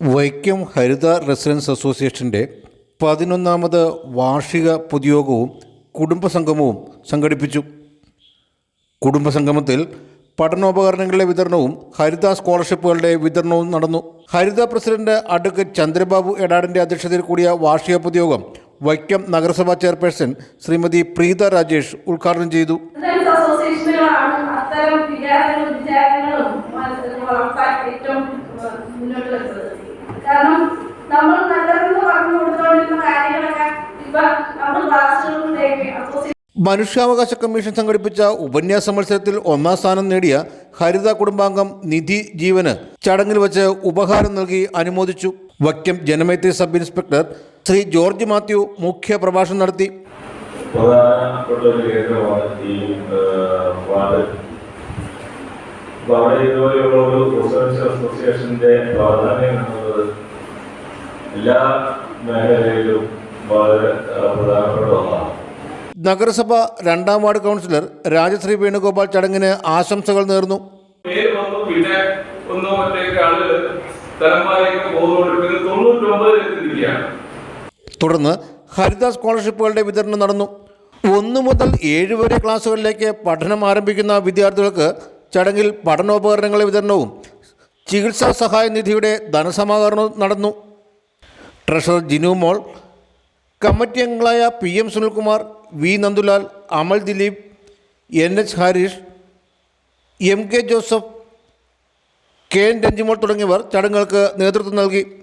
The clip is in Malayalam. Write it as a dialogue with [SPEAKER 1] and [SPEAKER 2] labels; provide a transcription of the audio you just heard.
[SPEAKER 1] വൈക്കം ഹരിത റെസിഡൻസ് അസോസിയേഷന്റെ പതിനൊന്നാമത് വാർഷിക പൊതുയോഗവും കുടുംബസംഗമവും സംഘടിപ്പിച്ചു. കുടുംബസംഗമത്തിൽ പഠനോപകരണങ്ങളുടെ വിതരണവും ഹരിത സ്കോളർഷിപ്പുകളുടെ വിതരണവും നടന്നു. ഹരിത പ്രസിഡന്റ് അഡ്വക്കേറ്റ് ചന്ദ്രബാബു എടാടിന്റെ അധ്യക്ഷതയിൽ കൂടിയ വാർഷിക പൊതുയോഗം വൈക്കം നഗരസഭാ ചെയർപേഴ്സൺ ശ്രീമതി പ്രീത രാജേഷ് ഉദ്ഘാടനം ചെയ്തു.
[SPEAKER 2] അത്തരം വിചാരങ്ങളും
[SPEAKER 1] മനുഷ്യാവകാശ കമ്മീഷൻ സംഘടിപ്പിച്ച ഉപന്യാസ മത്സരത്തിൽ ഒന്നാം സ്ഥാനം നേടിയ ഹരിത കുടുംബാംഗം നിധി ജീവന് ചടങ്ങിൽ വച്ച് ഉപഹാരം നൽകി അനുമോദിച്ചു. വക്യം ജനമൈത്രി സബ് ഇൻസ്പെക്ടർ ശ്രീ ജോർജ് മാത്യു മുഖ്യ പ്രഭാഷണം നടത്തി
[SPEAKER 3] എല്ലാ മേഖലയിലും വളരെ പ്രധാനപ്പെട്ട ഒന്നാണ്.
[SPEAKER 1] നഗരസഭ രണ്ടാം വാർഡ് കൗൺസിലർ രാജശ്രീ വേണുഗോപാൽ ചടങ്ങിന് ആശംസകൾ നേർന്നു.
[SPEAKER 4] പേര് വന്നു പിന്നെ ഒന്നോ മറ്റേക്ക് ആളുകൾ തലമാരേക്ക് പോകുന്നുണ്ട്.
[SPEAKER 1] തുടർന്ന് ഹരിത സ്കോളർഷിപ്പുകളുടെ വിതരണം നടന്നു. ഒന്ന് മുതൽ ഏഴ് വരെ ക്ലാസ്സുകളിലേക്ക് പഠനം ആരംഭിക്കുന്ന വിദ്യാർത്ഥികൾക്ക് ചടങ്ങിൽ പഠനോപകരണങ്ങളുടെ വിതരണവും ചികിത്സാ സഹായ നിധിയുടെ ധനസമാഹരണവും നടന്നു. ട്രഷറർ ജിനു മോൾ കമ്മിറ്റി അംഗങ്ങളായ P M Sunilkumar V. Nandulal Amal Dileep N. H. Harish M. K. Joseph K. N. Ranjimol തുടങ്ങിയവർ ചടങ്ങുകൾക്ക് നേതൃത്വം നൽകി.